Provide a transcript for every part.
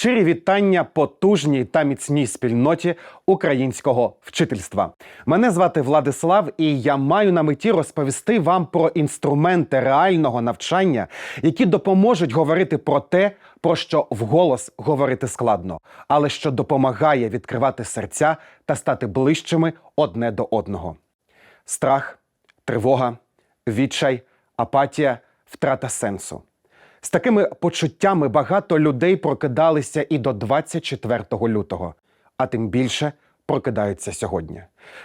Щирі вітання потужній та міцній спільноті українського вчительства. Мене звати Владислав, і я маю на меті розповісти вам про інструменти реального навчання, які допоможуть говорити про те, про що вголос говорити складно, але що допомагає відкривати серця та стати ближчими одне до одного. Страх, тривога, відчай, апатія, втрата сенсу. З такими почуттями багато людей прокидалися і до 24 лютого, а тим більше прокидаються сьогодні.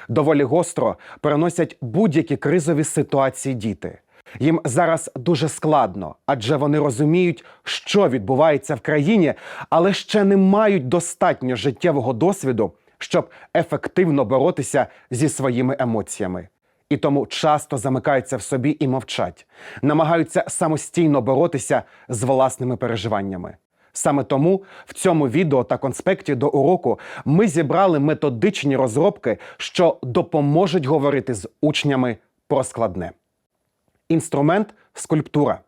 Доволі гостро переносять будь-які кризові ситуації діти. Їм зараз дуже складно, адже вони розуміють, що відбувається в країні, але ще не мають достатньо життєвого досвіду, щоб ефективно боротися зі своїми емоціями і тому часто замикаються в собі і мовчать, намагаються самостійно боротися з власними переживаннями. Саме тому в цьому відео та конспекті до уроку ми зібрали методичні розробки, що допоможуть говорити з учнями про складне. Інструмент скульптура.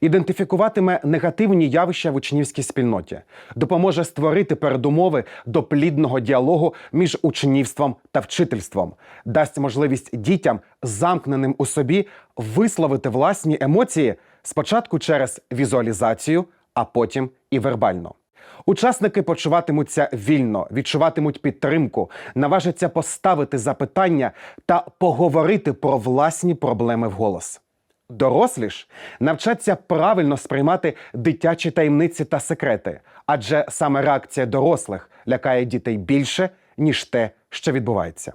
Ідентифікуватиме негативні явища в учнівській спільноті, допоможе створити передумови до плідного діалогу між учнівством та вчительством, дасть можливість дітям, замкненим у собі, висловити власні емоції спочатку через візуалізацію, а потім і вербально. Учасники почуватимуться вільно, відчуватимуть підтримку, наважаться поставити запитання та поговорити про власні проблеми вголос. Дорослі ж навчаться правильно сприймати дитячі таємниці та секрети, адже саме реакція дорослих лякає дітей більше, ніж те, що відбувається.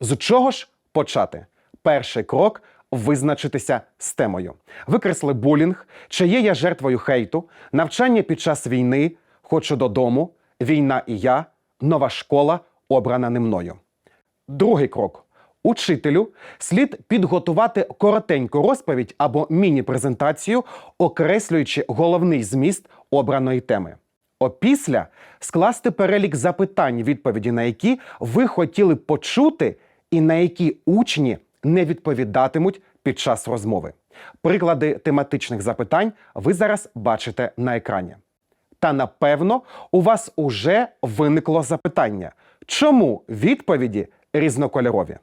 З чого ж почати? Перший крок визначитися з темою. Викресли булінг, чи є я жертвою хейту, навчання під час війни, хочу додому, війна і я, нова школа, обрана не мною. Другий крок. Учителю слід підготувати коротеньку розповідь або міні-презентацію, окреслюючи головний зміст обраної теми. Опісля скласти перелік запитань, відповіді на які ви хотіли почути, і на які учні не відповідатимуть під час розмови. Приклади тематичних запитань ви зараз бачите на екрані. Та напевно у вас уже виникло запитання, чому відповіді різнокольорові?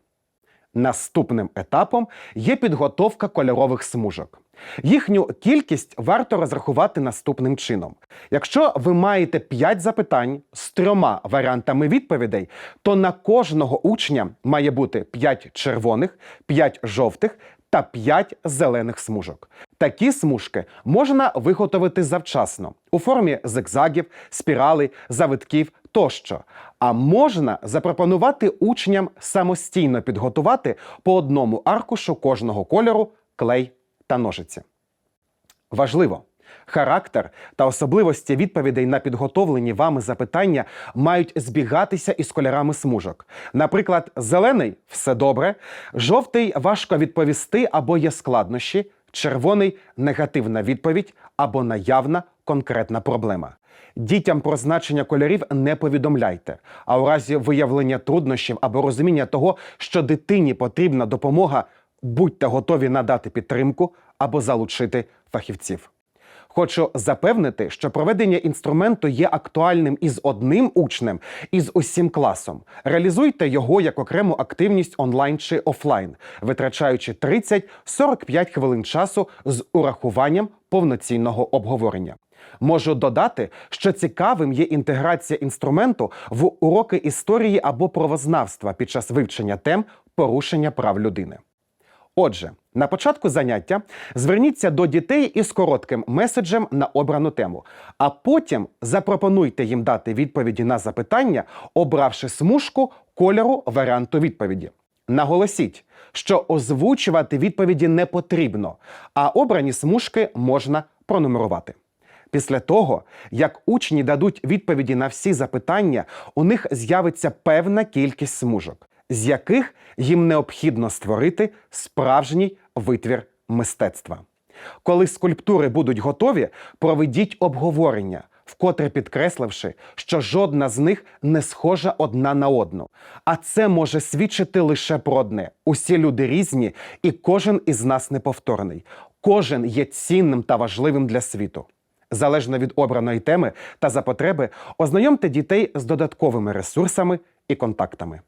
Наступним етапом є підготовка кольорових смужок. Їхню кількість варто розрахувати наступним чином. Якщо ви маєте 5 запитань з трьома варіантами відповідей, то на кожного учня має бути 5 червоних, 5 жовтих та 5 зелених смужок. Такі смужки можна виготовити завчасно у формі зигзагів, спіралей, завитків тощо. А можна запропонувати учням самостійно підготувати по одному аркушу кожного кольору клей та ножиці. Важливо. Характер та особливості відповідей на підготовлені вами запитання мають збігатися із кольорами смужок. Наприклад, зелений все добре, жовтий важко відповісти або є складнощі, червоний негативна відповідь або наявна конкретна проблема. Дітям про значення кольорів не повідомляйте. А у разі виявлення труднощів або розуміння того, що дитині потрібна допомога, будьте готові надати підтримку або залучити фахівців. Хочу запевнити, що проведення інструменту є актуальним із одним учнем і з усім класом. Реалізуйте його як окрему активність онлайн чи офлайн, витрачаючи 30-45 хвилин часу з урахуванням повноцінного обговорення. Можу додати, що цікавим є інтеграція інструменту в уроки історії або правознавства під час вивчення тем порушення прав людини. Отже, на початку заняття зверніться до дітей із коротким меседжем на обрану тему, а потім запропонуйте їм дати відповіді на запитання, обравши смужку кольору варіанту відповіді. Наголосіть, що озвучувати відповіді не потрібно, а обрані смужки можна пронумерувати. Після того, як учні дадуть відповіді на всі запитання, у них з'явиться певна кількість смужок, з яких їм необхідно створити справжній витвір мистецтва. Коли скульптури будуть готові, проведіть обговорення, вкотре підкресливши, що жодна з них не схожа одна на одну. А це може свідчити лише про одне: усі люди різні, і кожен із нас неповторний. Кожен є цінним та важливим для світу. Залежно від обраної теми та за потреби, ознайомте дітей з додатковими ресурсами і контактами.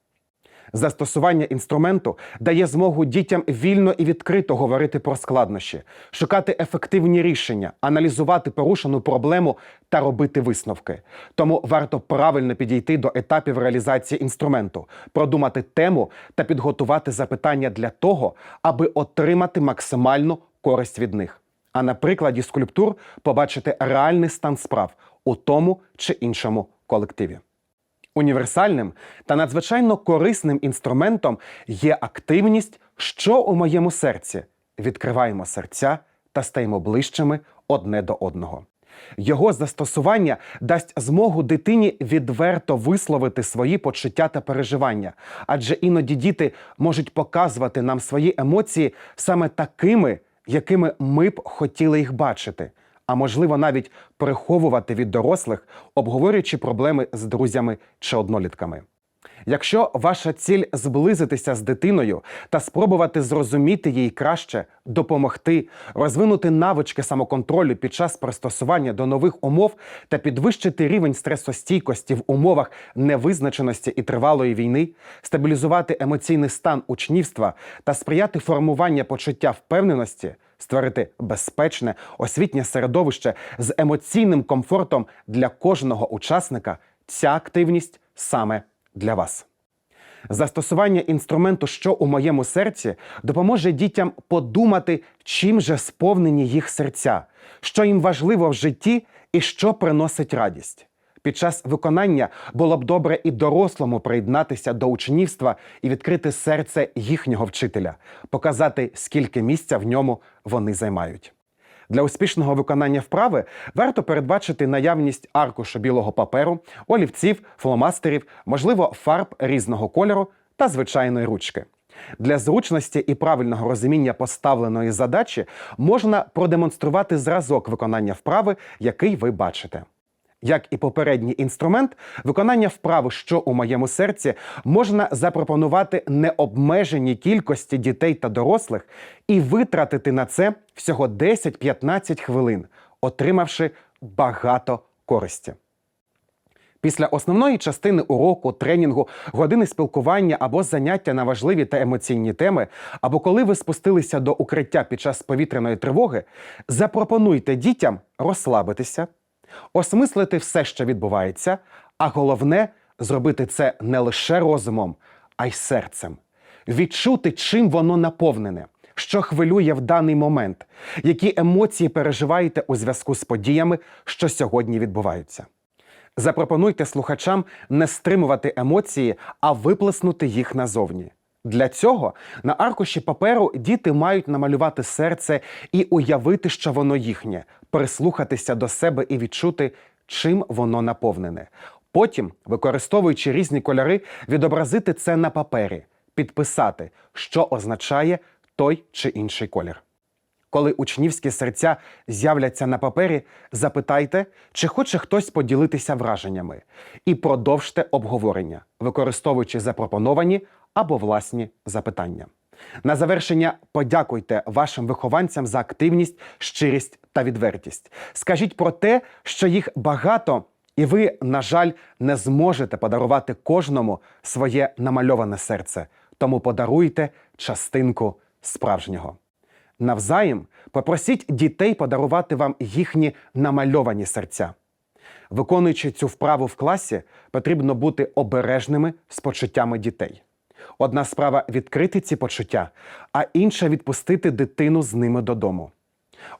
Застосування інструменту дає змогу дітям вільно і відкрито говорити про складнощі, шукати ефективні рішення, аналізувати порушену проблему та робити висновки. Тому варто правильно підійти до етапів реалізації інструменту, продумати тему та підготувати запитання для того, аби отримати максимальну користь від них. А на прикладі скульптур побачити реальний стан справ у тому чи іншому колективі. Універсальним та надзвичайно корисним інструментом є активність, що у моєму серці. Відкриваємо серця та стаємо ближчими одне до одного. Його застосування дасть змогу дитині відверто висловити свої почуття та переживання, адже іноді діти можуть показувати нам свої емоції саме такими, якими ми б хотіли їх бачити а можливо навіть приховувати від дорослих, обговорюючи проблеми з друзями чи однолітками. Якщо ваша ціль зблизитися з дитиною та спробувати зрозуміти їй краще, допомогти, розвинути навички самоконтролю під час пристосування до нових умов та підвищити рівень стресостійкості в умовах невизначеності і тривалої війни, стабілізувати емоційний стан учнівства та сприяти формуванню почуття впевненості, створити безпечне освітнє середовище з емоційним комфортом для кожного учасника, ця активність саме для вас. Застосування інструменту, що у моєму серці, допоможе дітям подумати, чим же сповнені їх серця, що їм важливо в житті і що приносить радість. Під час виконання було б добре і дорослому приєднатися до учнівства і відкрити серце їхнього вчителя, показати, скільки місця в ньому вони займають. Для успішного виконання вправи варто передбачити наявність аркушу білого паперу, олівців, фломастерів, можливо, фарб різного кольору та звичайної ручки. Для зручності і правильного розуміння поставленої задачі можна продемонструвати зразок виконання вправи, який ви бачите. Як і попередній інструмент, виконання вправи, що у моєму серці, можна запропонувати необмеженій кількості дітей та дорослих і витратити на це всього 10-15 хвилин, отримавши багато користі. Після основної частини уроку, тренінгу, години спілкування або заняття на важливі та емоційні теми, або коли ви спустилися до укриття під час повітряної тривоги, запропонуйте дітям розслабитися осмислити все, що відбувається, а головне зробити це не лише розумом, а й серцем, відчути, чим воно наповнене, що хвилює в даний момент, які емоції переживаєте у зв'язку з подіями, що сьогодні відбуваються. Запропонуйте слухачам не стримувати емоції, а виплеснути їх назовні. Для цього на аркуші паперу діти мають намалювати серце і уявити, що воно їхнє, прислухатися до себе і відчути, чим воно наповнене. Потім, використовуючи різні кольори, відобразити це на папері, підписати, що означає той чи інший колір. Коли учнівські серця з'являться на папері, запитайте, чи хоче хтось поділитися враженнями, і продовжте обговорення, використовуючи запропоновані або власні запитання. На завершення подякуйте вашим вихованцям за активність, щирість та відвертість. Скажіть про те, що їх багато, і ви, на жаль, не зможете подарувати кожному своє намальоване серце. Тому подаруйте частинку справжнього. Навзаєм попросіть дітей подарувати вам їхні намальовані серця. Виконуючи цю вправу в класі, потрібно бути обережними з почуттями дітей. Одна справа відкрити ці почуття, а інша відпустити дитину з ними додому.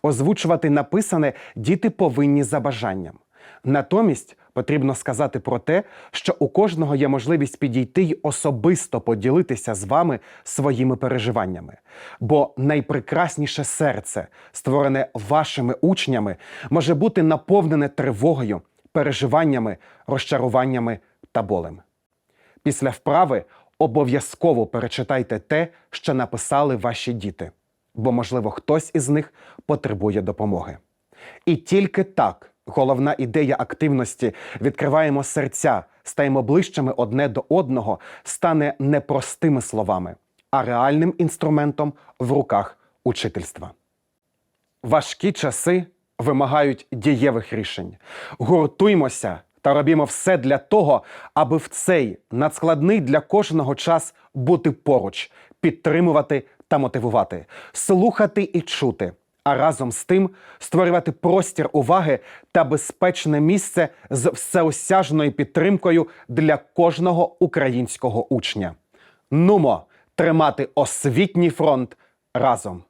Озвучувати написане діти повинні за бажанням. Натомість потрібно сказати про те, що у кожного є можливість підійти й особисто поділитися з вами своїми переживаннями. Бо найпрекрасніше серце, створене вашими учнями, може бути наповнене тривогою, переживаннями, розчаруваннями та болем. Після вправи обов'язково перечитайте те, що написали ваші діти, бо, можливо, хтось із них потребує допомоги. І тільки так головна ідея активності відкриваємо серця, стаємо ближчими одне до одного, стане не простими словами, а реальним інструментом в руках учительства. Важкі часи вимагають дієвих рішень. Гуртуймося та робімо все для того, аби в цей надскладний для кожного час бути поруч, підтримувати та мотивувати, слухати і чути. А разом з тим створювати простір уваги та безпечне місце з всеосяжною підтримкою для кожного українського учня. Нумо тримати освітній фронт разом.